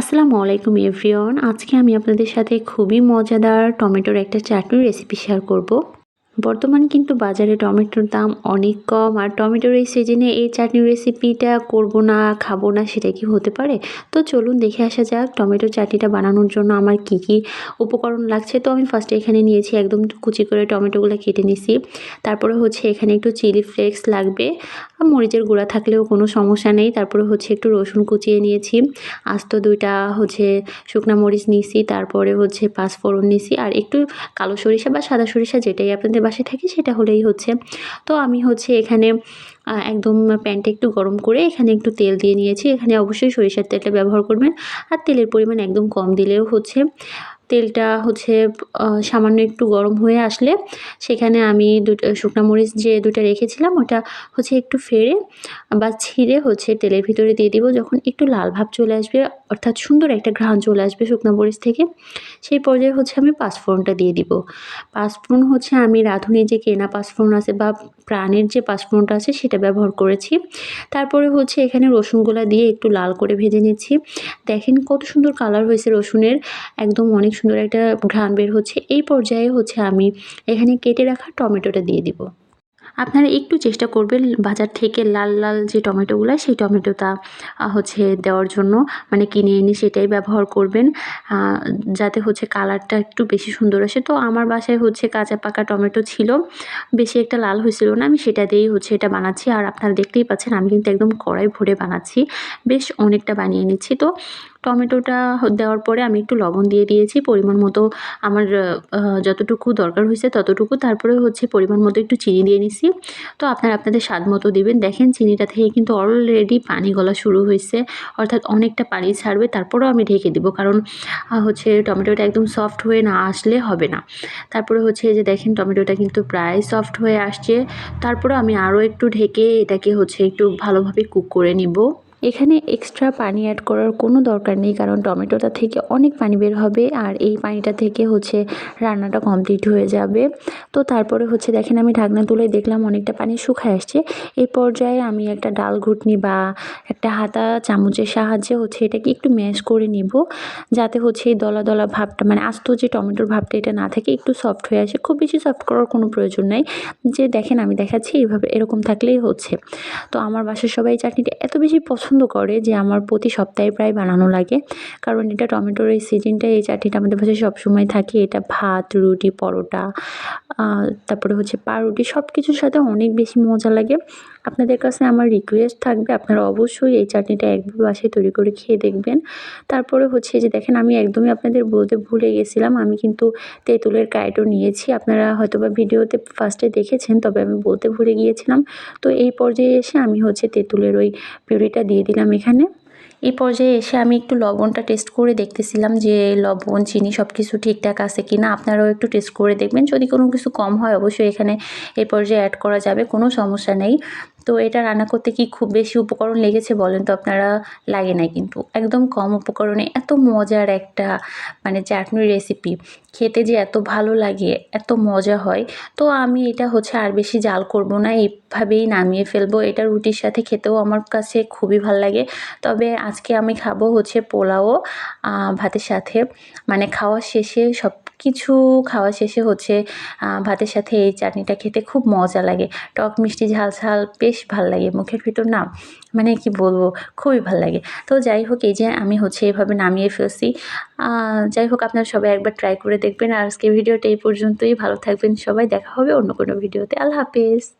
আসসালামু আলাইকুম এভরিওয়ান। আজকে আমি আপনাদের সাথে খুবই মজাদার টমেটোর একটা চাটনির রেসিপি শেয়ার করব। বর্তমান কিন্তু বাজারে টমেটোর দাম অনেক কম। আর টমেটোর এই সিজনে এই চাটনির রেসিপিটা করব না, খাব না সেটা কি হতে পারে? তো চলুন দেখে আসা যাক টমেটো চাটনিটা বানানোর জন্য আমার কি কি উপকরণ লাগছে। তো আমি ফার্স্টে এখানে নিয়েছি একদম কুচি করে টমেটোগুলো কেটে নিছি। তারপরে হচ্ছে এখানে একটু চিলি ফ্লেক্স লাগবে। আর মরিচের গুঁড়া থাকলেও কোনো সমস্যা নেই। তারপরে হচ্ছে একটু রসুন কুচিয়ে নিয়েছি। আস্ত দুইটা হচ্ছে শুকনা মরিচ নিয়েছি তারপরে হচ্ছে পাঁচফোড়ন নিয়েছি আর একটু কালো সরিষা বা সাদা সরিষা যেটাই আপনাদের বাসায় থাকি সেটা হলেই হচ্ছে। তো আমি হচ্ছে এখানে একদম প্যান্টটা একটু গরম করে এখানে একটু তেল দিয়ে নিয়েছি। এখানে অবশ্যই সরিষার তেলটা ব্যবহার করবেন। আর তেলের পরিমাণ একদম কম দিলেও হচ্ছে। তেলটা হচ্ছে সামান্য একটু গরম হয়ে আসলে সেখানে আমি দুটো, শুকনো মরিচ যে দুটো রেখেছিলাম ওটা হচ্ছে একটু ফেড়ে বা ছিঁড়ে হচ্ছে তেলের ভিতরে দিয়ে দিব। যখন একটু লাল ভাব চলে আসবে, অর্থাৎ সুন্দর একটা ঘ্রাণ চলে আসবে শুকনো মরিচ থেকে, সেই পর্যায়ে হচ্ছে আমি পাঁচফোড়নটা দিয়ে দিব। পাঁচফোড়ন হচ্ছে আমি রাঁধুনি যে কেনা পাঁচফোড়ন আছে বা প্রাণের যে পাঁচফোড়নটা আছে সেটা ব্যবহার করেছি। তারপরে হচ্ছে এখানে রসুনগুলা দিয়ে একটু লাল করে ভেজে নিচ্ছি। দেখেন কত সুন্দর কালার হয়েছে রসুনের, একদম অনেক সুন্দর একটা ঘ্রাণ বের হচ্ছে, এই পর্যায়ে হচ্ছে আমি এখানে কেটে রাখা টমেটোটা দিয়ে দিব। আপনারা একটু চেষ্টা করবেন বাজার থেকে লাল লাল যে টমেটোগুলো, সেই টমেটোটা হচ্ছে দেওয়ার জন্য মানে কিনে এনে সেটাই ব্যবহার করবেন। যাতে হচ্ছে কালারটা একটু বেশি সুন্দর আসে। তো আমার বাসায় হচ্ছে কাঁচা পাকা টমেটো ছিল, বেশি একটা লাল হয়েছিল না, আমি সেটা দিয়েই হচ্ছে এটা বানাচ্ছি। আর আপনারা দেখতেই পাচ্ছেন, আমি কিন্তু একদম কড়াই ভরে বানাচ্ছি, বেশ অনেকটা বানিয়ে নিচ্ছি। তো টমেটোটা দেওয়ার পরে আমি একটু লবণ দিয়ে দিয়েছি। পরিমাণ মতো আমার যতটুকু দরকার হয়েছে ততটুকু। তারপরে হচ্ছে পরিমাণ মতো একটু চিনি দিয়ে নিছি। তো আপনারা আপনাদের স্বাদ মতো দিবেন। দেখেন চিনিটা থেকে কিন্তু অলরেডি পানি গলা শুরু হয়েছে। অর্থাৎ অনেকটা পানি ছাড়বে। তারপরেও আমি ঢেকে দেবো। কারণ হচ্ছে টমেটোটা একদম সফট হয়ে না আসলে হবে না। তারপরে হচ্ছে যে দেখেন টমেটোটা কিন্তু প্রায় সফট হয়ে আসছে। তারপরে আমি আরও একটু ঢেকে এটাকে হচ্ছে একটু ভালোভাবে কুক করে নিব। এখানে এক্সট্রা পানি অ্যাড করার কোনো দরকার নেই, কারণ টমেটোটা থেকে অনেক পানি বের হবে আর এই পানিটা থেকে হচ্ছে রান্নাটা কমপ্লিট হয়ে যাবে। তো তারপরে হচ্ছে দেখেন আমি ঢাকনা তুলে দেখলাম অনেকটা পানি শুকায় আসছে। এই পর্যায়ে আমি একটা ডাল ঘুটনি বা একটা হাতা চামচের সাহায্যে হচ্ছে এটাকে একটু ম্যাশ করে নিব, যাতে হচ্ছে এই দলা দলা ভাবটা মানে আস্ত যে টমেটোর ভাবটা এটা না থাকে, একটু সফট হয়ে আসে। খুব বেশি সফট করার কোনো প্রয়োজন নাই, যে দেখেন আমি দেখাচ্ছি, এইভাবে এরকম থাকলেই হচ্ছে। তো আমার বাসার সবাই চাটনিটা এত বেশি পছন্দ পছন্দ করে যে আমার প্রতি সপ্তাহে প্রায় বানানো লাগে। কারণ এটা টমেটোর এই সিজনটা এই চাটনিটা আমাদের পাশে সবসময় থাকে। এটা ভাত, রুটি, পরোটা তারপরে হচ্ছে পাউরুটি সব কিছুর সাথে অনেক বেশি মজা লাগে। আপনাদের কাছে আমার রিকোয়েস্ট থাকবে, আপনারা অবশ্যই এই চাটনিটা একবার বাসায় তৈরি করে খেয়ে দেখবেন। তারপরে হচ্ছে যে দেখেন, আমি একদমই আপনাদের বলতে ভুলে গেছিলাম, আমি কিন্তু তেঁতুলের কাইটও নিয়েছি। আপনারা হয়তো বা ভিডিওতে ফার্স্টে দেখেছেন, তবে আমি বলতে ভুলে গিয়েছিলাম। তো এই পর্যায়ে এসে আমি হচ্ছে তেঁতুলের ওই পিউরিটা দিয়ে দিলাম এখানে। এই পর্যায়ে এসে আমি একটু লবণটা টেস্ট করে দেখতেছিলাম যে লবণ, চিনি সব কিছু ঠিকঠাক আছে কি না আপনারাও একটু টেস্ট করে দেখবেন। যদি কোনো কিছু কম হয়, অবশ্যই এখানে এই পর্যায়ে অ্যাড করা যাবে, কোনো সমস্যা নেই। তো এটা রান্না করতে কি খুব বেশি উপকরণ লেগেছে বলেন তো? আপনারা লাগে না কিন্তু। একদম কম উপকরণে এত মজার একটা মানে চাটনির রেসিপি খেতে যে এত ভালো লাগে, এত মজা হয়। তো আমি এটা হচ্ছে আর বেশি জাল করব না, এইভাবেই নামিয়ে ফেলব। এটা রুটির সাথে খেতেও আমার কাছে খুবই ভালো লাগে। তবে আজকে আমি খাব হচ্ছে পোলাও ভাতের সাথে। মানে খাওয়া শেষে সব কিছু খাওয়া শেষে হচ্ছে ভাতের সাথে এই চাটনিটা খেতে খুব মজা লাগে। টক মিষ্টি ঝাল ঝাল বেশ ভালো লাগে মুখের ভিতর না মানে কি বলব, খুবই ভালো লাগে। তো যাই হোক, এই যে আমি হচ্ছে এভাবে নামিয়ে ফেলছি। যাই হোক, আপনারা সবাই একবার ট্রাই করে দেখবেন। আর আজকে ভিডিওটা এই পর্যন্তই। ভালো থাকবেন সবাই। দেখা হবে অন্য কোনো ভিডিওতে। আল্লাহ হাফিজ।